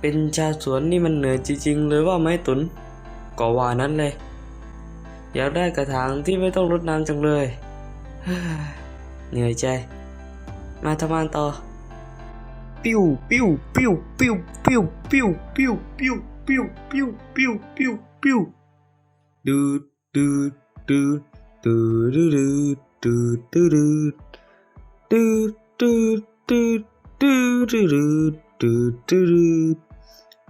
เป็นชาวสวนนี่มันเหนื่อยจริงๆเลยว่าไหมตุนก็ว่านั้นเลย อยากได้กระถางที่ไม่ต้องรดน้ำจังเลยเฮ้ยเหนื่อยใจ มาทำงานต่อ ปิ้วปิ้วปิ้วปิ้วปิ้วปิ้วปิ้วปิ้วปิ้วปิ้วปิ้วปิ้วปิ้วดูดดูดดูดดูดดูดดูดดูดดูดดูดดูดดูดดูดดูด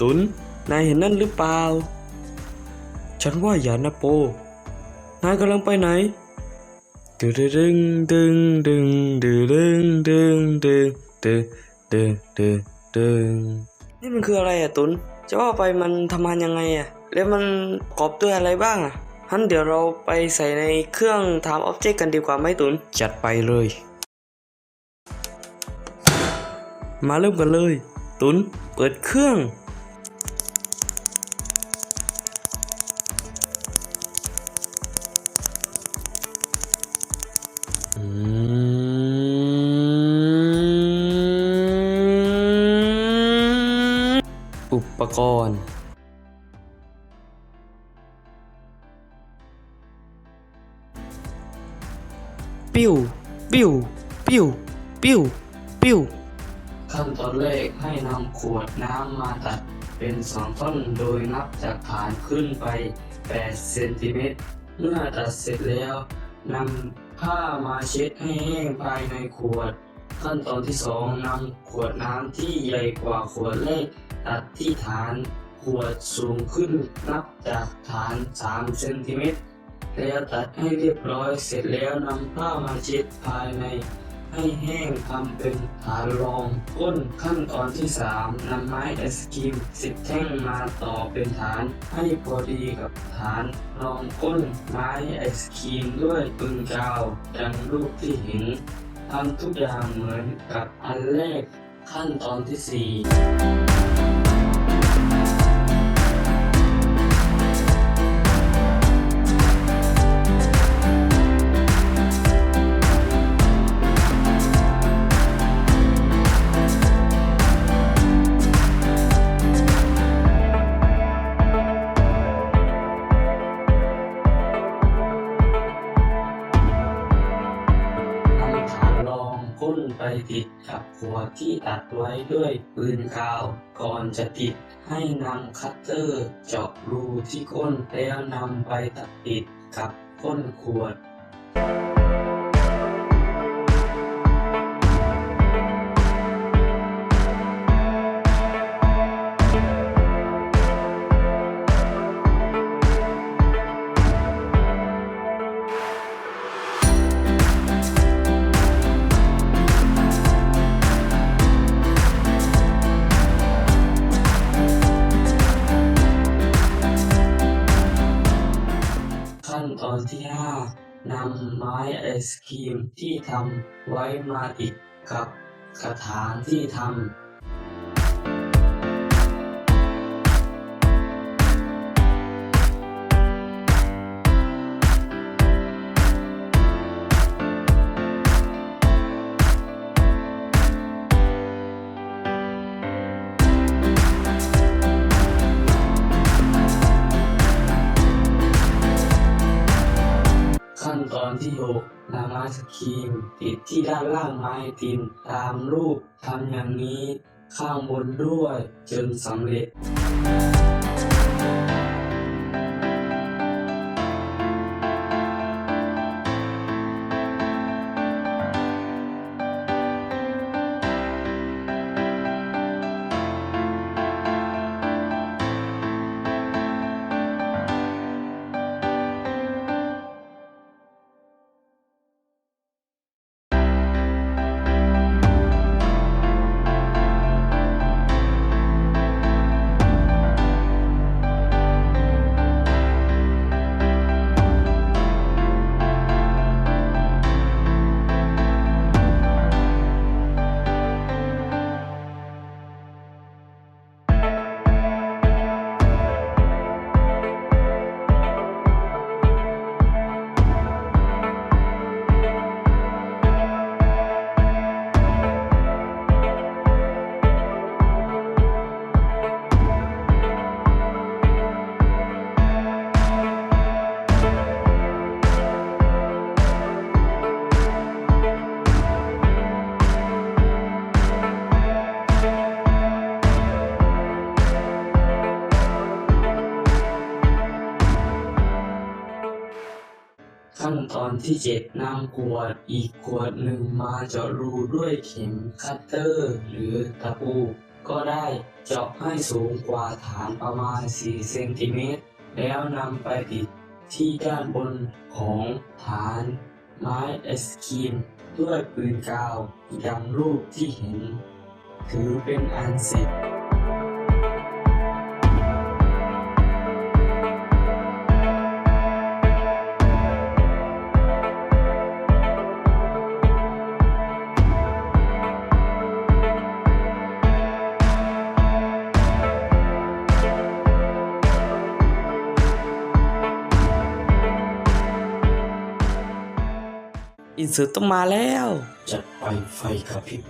ตุน นายเห็นนั่นหรือเปล่า ฉันว่าอย่านะโป นายกำลังไปไหนดึงดึงดึงดึงดึงดึงดึงดึงดึงดึงดึงนี่มันคืออะไรอะตุน จะว่าไปมันทำงานยังไงอะแล้วมันประกอบด้วยอะไรบ้างอะฮั้นเดี๋ยวเราไปใส่ในเครื่องทำอ็อบเจกต์กันดีกว่าไหมตุน จัดไปเลย มาเริ่มกันเลย ตุนเปิดเครื่อง กรณ์ปิ้วปิ้วปิ้วปิ้วปิ้วขั้นตอนแรกให้นำขวดน้ำมาตัดเป็นสองท่อนโดยนับจากฐานขึ้นไป 8 เซนติเมตร เมื่อตัดเสร็จแล้วนำผ้ามาเช็ดให้แห้งภายในขวด ขั้นตอนที่สองนำขวดน้ำที่ใหญ่กว่าขวดแรกตัดที่ฐานขวดสูงขึ้นนับจากฐาน 3 เซนติเมตรแล้วตัดให้เรียบร้อยเสร็จแล้วนำผ้ามาเช็ดภายใน ให้แห้งทำเป็นฐานรองก้นขั้นตอนที่ 3นำไม้ไอศกรีมสิบแท่งมาต่อเป็นฐาน ให้พอดีกับฐานรองก้นไม้ไอศกรีมด้วยปืนกาวดังรูปที่เห็น ทำทุกอย่างเหมือนกับอันแรกขั้นตอนที่ 4 หัวที่ตัดไว้ด้วยปืนกาว ก่อนจะติดให้นำคัตเตอร์เจาะรูที่ก้นแล้วนำไปตัดติดกับก้นขวด นำไม้ไอศครีมที่ทำไว้มาติดกับกระถางที่ทำ ครีม ติดที่ด้านล่างไม้ติมตามรูปทำอย่างนี้ ข้างบนด้วยจนสำเร็จ ตอนที่เจ็ดนำขวดอีกขวดหนึ่งมาเจาะรูด้วยเข็มคัตเตอร์หรือตะปู ก็ได้เจาะให้สูงกว่าฐานประมาณ 4 เซนติเมตร แล้วนำไปติดที่ด้านบนของฐานไม้ไอศครีมด้วยปืนกาวดังรูปที่เห็น ถือเป็นอันเสร็จ อินเสิร์ตต้องมาแล้ว จัดไปไฟกระพริบ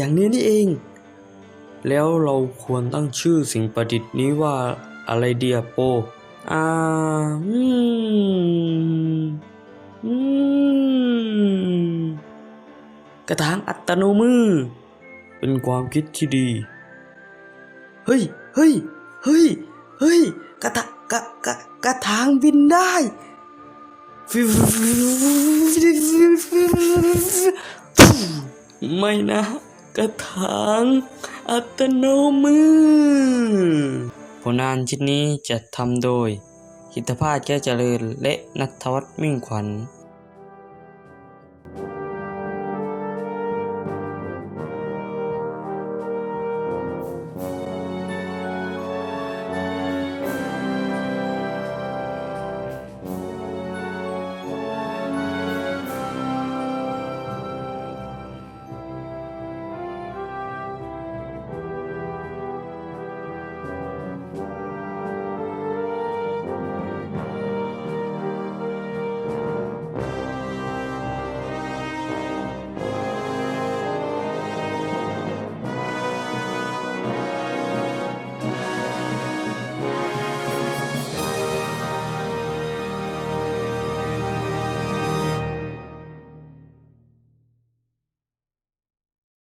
อย่างนี้นี่เอง แล้วเราควรตั้งชื่อสิ่งประดิษฐ์นี้ว่าอะไรเดียโป อ่าอืมอืมกระถางอัตโนมือ เป็นความคิดที่ดี เฮ้ย เฮ้ย เฮ้ย เฮ้ย กระถากระกระกระถางบินได้ไม่นะ กระถางอัตโนมือ ผลงานชิ้นนี้จะทำโดยหิตภาพแก้วเจริญและนัทวัฒน์มิ่งขวัญ